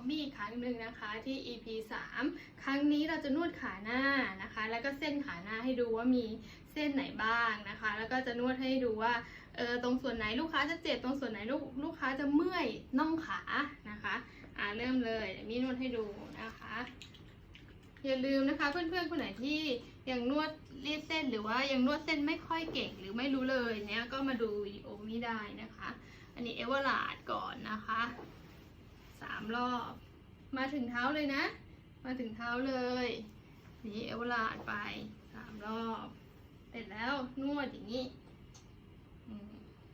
กับมี่อีกครั้งหนึ่งนะคะที่ EP 3 ครั้งนี้เราจะนวดขาหน้านะคะ แล้วก็เส้นขาหน้าให้ดูว่ามีเส้นไหนบ้างนะคะ แล้วก็จะนวดให้ดูว่าเออตรงส่วนไหนลูกค้าจะเจ็บตรงส่วนไหนลูกลูกค้าจะเมื่อยน่องขานะคะอ่าเริ่มเลยเดี๋ยวมี่นวดให้ดูนะคะอย่าลืมนะคะเพื่อนๆคนไหนที่ยังนวดรีดเส้นหรือว่ายังนวดเส้นไม่ค่อยเก่งหรือไม่รู้เลยเนี้ยก็มาดูวิดีโอมี่ได้นะคะ อันนี้เอเวอร์ลาดก่อนนะคะ สามรอบ มาถึงเท้าเลยนะ มาถึงเท้าเลยนี่เอวลาดไปสามรอบ เสร็จแล้วนวดอย่างนี้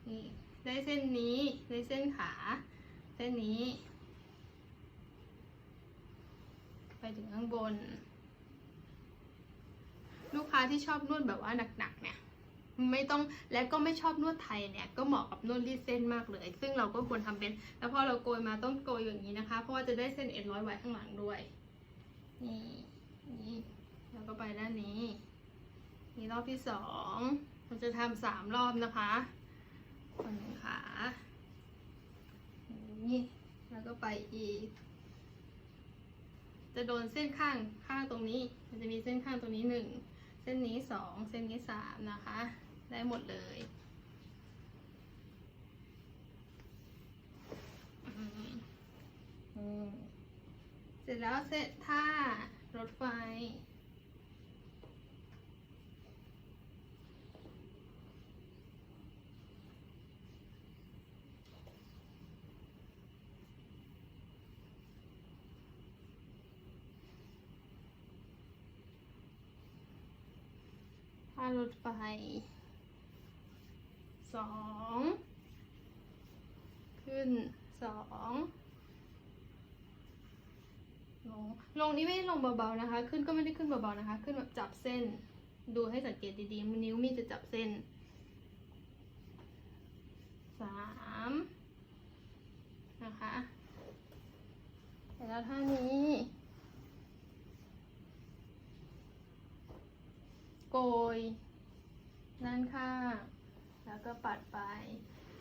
นี่ได้เส้นนี้ได้เส้นขา เส้นนี้ ไปถึงข้างบน ลูกค้าที่ชอบนวดแบบว่าหนักๆเนี่ย ไม่ต้องและก็ไม่ชอบนวดไทยเนี่ยก็เหมาะกับนวดรีดเส้นมากเลย ซึ่งเราก็ควรทำเป็น แล้วพอเราโกยมาต้องโกยอย่างนี้นะคะ เพราะว่าจะได้เส้นเอ็นร้อยไว้ข้างหลังด้วยนี่นี่แล้วก็ไปด้านนี้นี่รอบที่สองเราจะทำสามรอบนะคะคนหนึ่งขานี่แล้วก็ไปอีก จะโดนเส้นข้างข้างตรงนี้ มันจะมีเส้นข้างตรงนี้หนึ่งเส้นนี้สองเส้นนี้สามนะคะ ได้หมดเลยเสร็จแล้วเสร็จท่ารถไฟ ท่ารถไฟ สองขึ้นสองลงลงนี้ไม่ได้ลงเบาๆนะคะ ขึ้นก็ไม่ได้ขึ้นเบาๆนะคะ ขึ้นแบบจับเส้น ดูให้สังเกตดีๆนิ้วมีจะจับเส้นสามนะคะแล้วท่านี้โกยด้านข้าง แล้วก็ปัดไป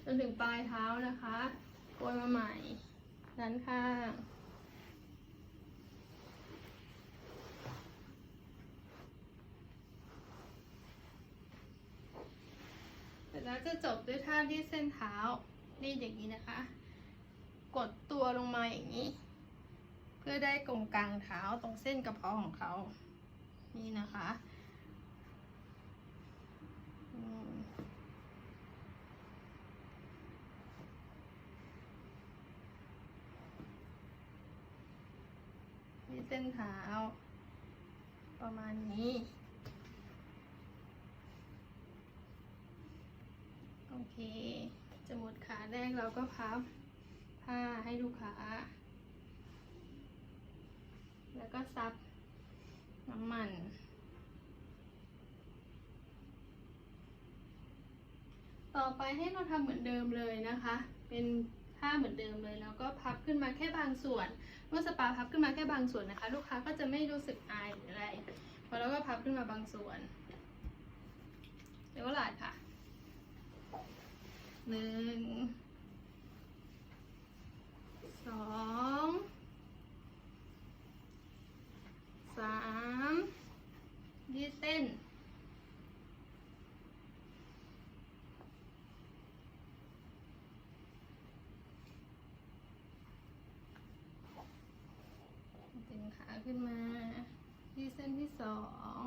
จนถึงปลายเท้านะคะโกยมาใหม่ ด้านข้าง เสร็จแล้วจะจบด้วยท่ารีดเส้นเท้ารีดอย่างนี้นะคะ กดตัวลงมาอย่างนี้ เพื่อได้กลมกลางเท้าตรงเส้นกระเพาะของเขา นี่นะคะ อืมนี่ เส้นเท้า ประมาณนี้ โอเคจะหมดขาแรกเราก็พับผ้าให้ลูกค้า แล้วก็ซับน้ำมันต่อไปให้เราทำเหมือนเดิมเลยนะคะ เป็น ท่าเหมือนเดิมเลย แล้วก็พับขึ้นมาแค่บางส่วน เมื่อสปาพับขึ้นมาแค่บางส่วนนะคะ ลูกค้าก็จะไม่รู้สึกอายหรืออะไรพอเราก็พับขึ้นมาบางส่วนเดี๋ยวหลาดค่ะหนึ่งสองสามยืดเส้น ดึงขาขึ้นมา ที่เส้นที่สอง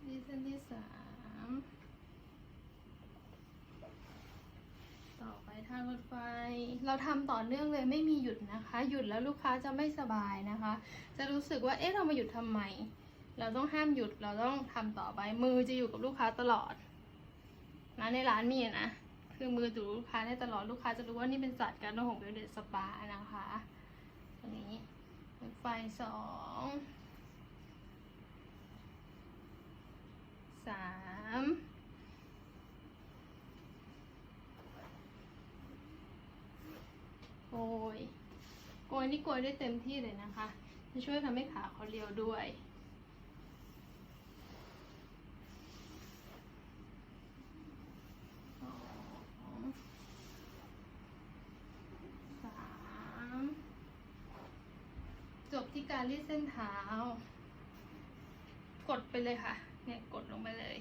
ที่เส้นที่สามต่อไปทางรถไฟ เราทำต่อเนื่องเลยไม่มีหยุดนะคะ หยุดแล้วลูกค้าจะไม่สบายนะคะ จะรู้สึกว่าเอ๊ะเรามาหยุดทำไม เราต้องห้ามหยุดเราต้องทำต่อไปมือจะอยู่กับลูกค้าตลอดนะในร้านมีนะ คือมือถือลูกค้าได้ตลอดลูกค้าจะรู้ว่านี่เป็นสัตว์การนวดของเบลเดสปานะคะตัวนี้ไฟสองสามโกยโกยนี่โกยได้เต็มที่เลยนะคะ จะช่วยทำให้ขาเขาเรียวด้วย จบที่การรีดเส้นเท้า กดไปเลยค่ะ เนี่ยกดลงไปเลย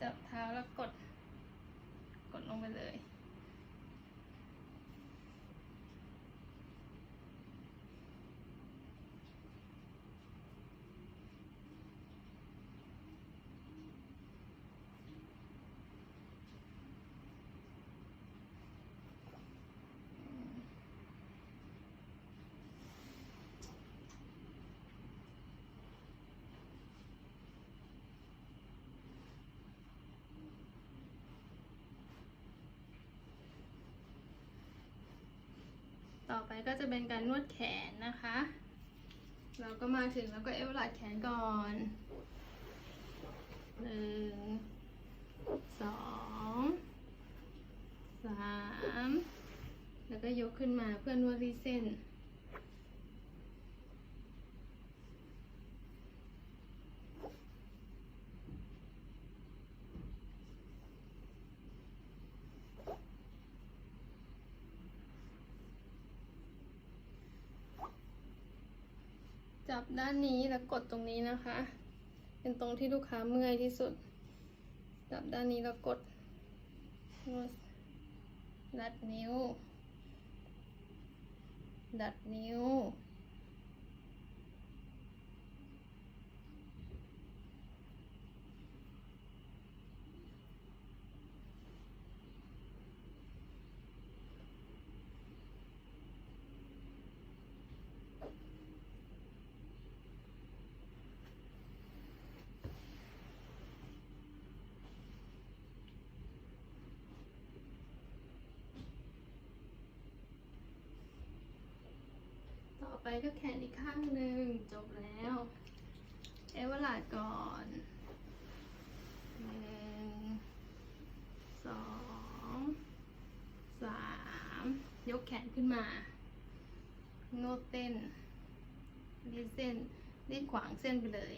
จับเท้าแล้วกด กดลงไปเลย ต่อไปก็จะเป็นการนวดแขนนะคะ เราก็มาถึงแล้วก็เอวหลัดแขนก่อนหนึ่งสองสามแล้วก็ยกขึ้นมาเพื่อนวดรีดเส้น จับด้านนี้แล้วกดตรงนี้นะคะ เป็นตรงที่ลูกค้าเมื่อยที่สุด จับด้านนี้แล้วกดดัดนิ้ว ดัดนิ้ว ไปก็แขนอีกข้างหนึ่งจบแล้ว เอเวลาดก่อนหนึ่งสองสามยกแขนขึ้นมา โน้ตเต้นรีดเส้นรีดขวางเส้นไปเลย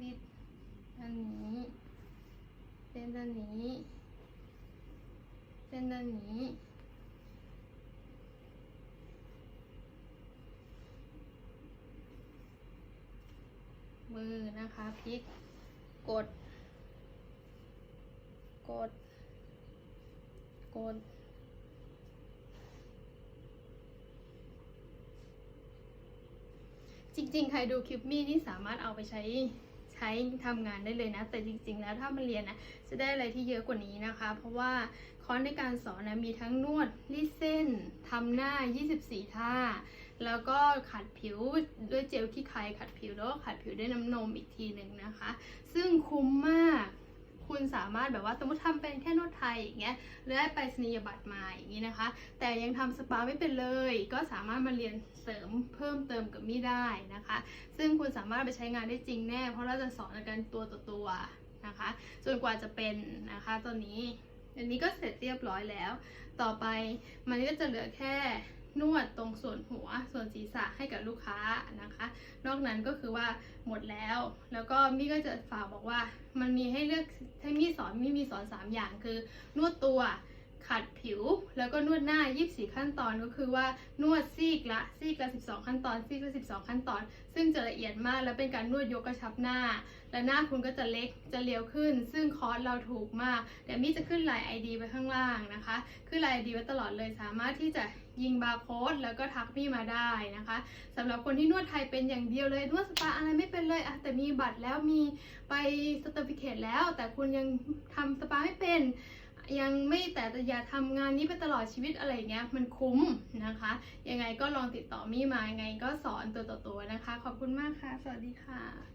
รีดด้านนี้เส้นด้านนี้เส้นด้านนี้ มือนะคะพลิกกด กด กด จริงๆ ใครดูคลิปมี่นี่สามารถเอาไปใช้ใช้ทำงานได้เลยนะ แต่จริง ๆ แล้วถ้ามาเรียนนะจะได้อะไรที่เยอะกว่านี้นะคะ เพราะว่าคอร์สในการสอนนะมีทั้งนวดรีดเส้นทำหน้า 24 ท่า แล้วก็ขัดผิวด้วยเจลขี้ใครขัดผิวแล้วก็ขัดผิวด้วยน้ำนมอีกทีหนึ่งนะคะ ซึ่งคุ้มมาก คุณสามารถแบบว่าสมมติทำเป็นแค่นวดไทยอย่างเงี้ยหรือได้ไปสนียบัตรมาอย่างนี้นะคะ แต่ยังทำสปาไม่เป็นเลย ก็สามารถมาเรียนเสริมเพิ่มเติมกับมี่ได้นะคะ ซึ่งคุณสามารถไปใช้งานได้จริงแน่ เพราะเราจะสอนกันตัวต่อตัวนะคะจนกว่าจะเป็นนะคะตอนนี้ อันนี้ก็เสร็จเรียบร้อยแล้ว ต่อไปมันก็จะเหลือแค่นวดตรงส่วนหัวส่วนศีรษะให้กับลูกค้านะคะ นอกนั้นก็คือว่าหมดแล้ว แล้วก็มี่ก็จะฝากบอกว่ามันมีให้เลือกให้มี่สอนมี่มีสอน 3 อย่างคือนวดตัว ขัดผิว แล้วก็นวดหน้า 24 ขั้นตอนก็คือว่านวดซีกละซีกละ 12 ขั้นตอน ซีกละ 12 ขั้นตอน ซึ่งจะละเอียดมาก แล้วเป็นการนวดยกกระชับหน้า และหน้าคุณก็จะเล็กจะเรียวขึ้น ซึ่งคอร์สเราถูกมากเดี๋ยวมี่จะขึ้นไลน์ ID ไว้ข้างล่างนะคะ ขึ้นไลน์ ID ไว้ตลอดเลยสามารถที่จะยิงบาร์โค้ดแล้วก็ทักมี่มาได้นะคะสำหรับคนที่นวดไทยเป็นอย่างเดียวเลยนวดสปาอะไรไม่เป็นเลยอะแต่มีบัตรแล้วมีไปสเตอร์ฟิเคตแล้ว แต่คุณยังทำสปาไม่เป็น ยังไม่แต่อย่าทำงานนี้ไปตลอดชีวิตอะไรเงี้ยมันคุ้มนะคะ ยังไงก็ลองติดต่อมี่มายังไงก็สอนตัวต่อตัวนะคะ ขอบคุณมากค่ะ สวัสดีค่ะ